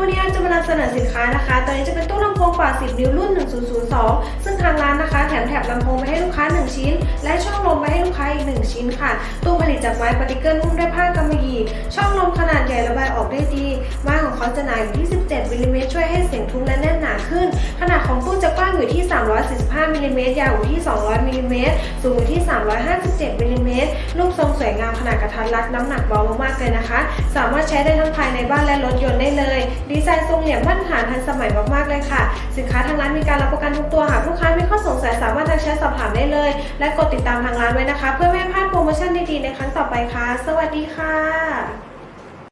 วันนี้จะมานำเสนอสินค้านะคะ ตัวนี้จะเป็นตู้ลำโพงกว่า 10 นิ้วรุ่น 1002 ซึ่งทางร้านนะคะ แถมแถบลำโพงไปให้ลูกค้า 1 ชิ้น และช่องลมไปให้ลูกค้าอีก 1 ชิ้นค่ะ ตู้ผลิตจากไม้ปฏิเกิลนุ่มด้วยผ้ากำมะหยี่ ช่องลมขนาดใหญ่ระบายออกได้ดี ไม้ของเขาจะหนาอยู่ที่ 17มิลลิเมตรช่วยให้เสียงทุ้มและ ขึ้น ขนาดของตู้จะกว้างอยู่ที่ 345มิลลิเมตรยาวอยู่ที่ 200มิลลิเมตรสูงอยู่ที่ 357มิลลิเมตรรูปทรงสวยงามขนาดกระทัดรัดน้ำหนักเบามากๆเลยนะคะ สามารถใช้ได้ทั้งภายในบ้านและรถยนต์ได้เลย ดีไซน์ทรงเหลี่ยมมาตรฐานทันสมัยมากๆเลยค่ะ สินค้าทางร้านมีการรับประกันทุกตัวหากลูกค้ามีข้อสงสัยสามารถทักแชทสอบถามได้เลย และกดติดตามทางร้านไว้นะคะ เพื่อไม่พลาดโปรโมชั่นดีๆในครั้งต่อไปค่ะ สวัสดีค่ะ